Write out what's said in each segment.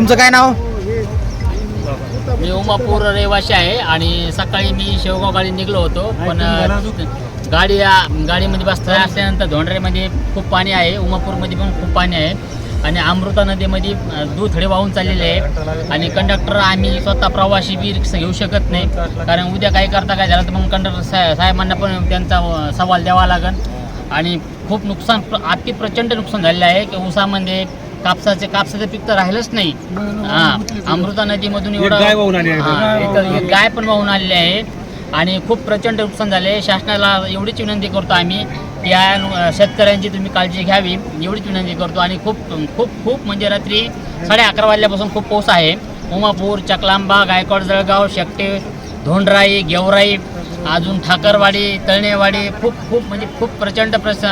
तुमचं काय नाव? मी उमापूर रहिवासी आहे आणि सकाळी मी शेवगाव गाडी निघलो होतो पण गाडी गाडीमध्ये बसता असल्यानंतर धोंडरेमध्ये खूप पाणी आहे उमापूरमध्ये पण खूप पाणी आहे. आणि अमृता नदीमध्ये दुथडे वाहून चाललेले आहे. आणि कंडक्टर आम्ही स्वतः प्रवासी बी रिक्षा घेऊ शकत नाही. कारण उद्या काही करता काय झालं तर मग कंडक्टर सा साहेबांना पण त्यांचा सवाल द्यावा लागेल. आणि खूप नुकसान प्र- अति प्रचंड नुकसान झालेलं आहे की ऊसामध्ये कापसाचे कापसाचं पीक तर राहिलंच नाही. हा अमृता नदीमधून एवढं गाय वाहून आली आहे. हा, एक गाय पण वाहून आलेली आहे. आणि खूप प्रचंड नुकसान झाले शासनाला एवढीच विनंती करतो आम्ही. की या शेतकऱ्यांची तुम्ही काळजी घ्यावी. एवढीच विनंती करतो. आणि खूप खूप खूप म्हणजे रात्री साडे अकरा वाजल्यापासून खूप पाऊस आहे. उमापूर चकलांबा गायकवाड जळगाव शेकटे धोंडराई गेवराई अजून ठाकरवाडी तळणेवाडी खूप खूप म्हणजे खूप प्रचंड प्रस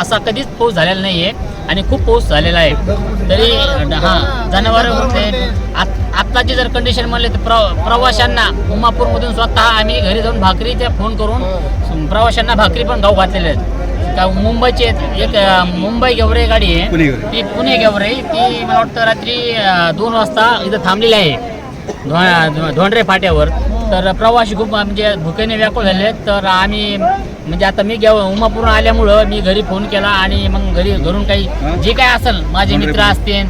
असा कधीच पाऊस झालेला नाही आहे आणि खूप पाऊस झालेला आहे. तरी हां जनावरं होते आत- आत्ताची जर कंडिशन म्हणले तर प्र प्रवाशांना उमापूरमधून स्वतः आम्ही घरी जाऊन भाकरी त्या फोन करून प्रवाशांना भाकरी पण गाव घातलेले आहेत. का मुंबईची एक मुंबई गेवरे गाडी आहे. ती पुणे गेवरे ती मला वाटतं रात्री दोन वाजता इथं थांबलेली आहे. धोंडरे फाट्यावर. तर प्रवासी खूप म्हणजे भुकेने व्याकुळ झाले. तर आम्ही म्हणजे आता मी गेव उमापूर आल्यामुळं मी घरी फोन केला आणि मग घरी घरून काही जे काय असेल माझे मित्र असतील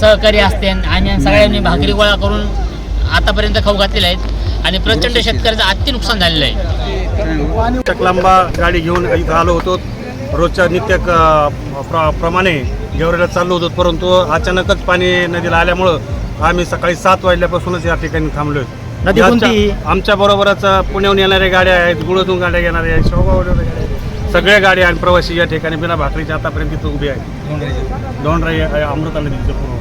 सहकारी असतील आम्ही सगळ्यांनी भाकरी गोळा करून आतापर्यंत खाऊ घातलेले आहेत. आणि प्रचंड शेतकऱ्याचं अति नुकसान झालेलं आहे. टकलांबा गाडी घेऊन इथं आलो होतो. रोजच्या नित्य क- प्र प्रमाणे गेवरेला चाललो होतो परंतु अचानकच पाणी नदीला आल्यामुळं आम्ही सकाळी सात वाजल्यापासूनच या ठिकाणी थांबलोय. नदी कोणती? आमच्या बरोबरच पुण्याहून येणाऱ्या गाड्या आहेत गुळतून गाड्या येणाऱ्या आहेत गाड्या आहेत. सगळ्या गाड्या आणि प्रवासी या ठिकाणी. बिना भाकरीच्या आतापर्यंत तिथं उभे आहेत. दोन राई अमृता नदीच्या पूर्व.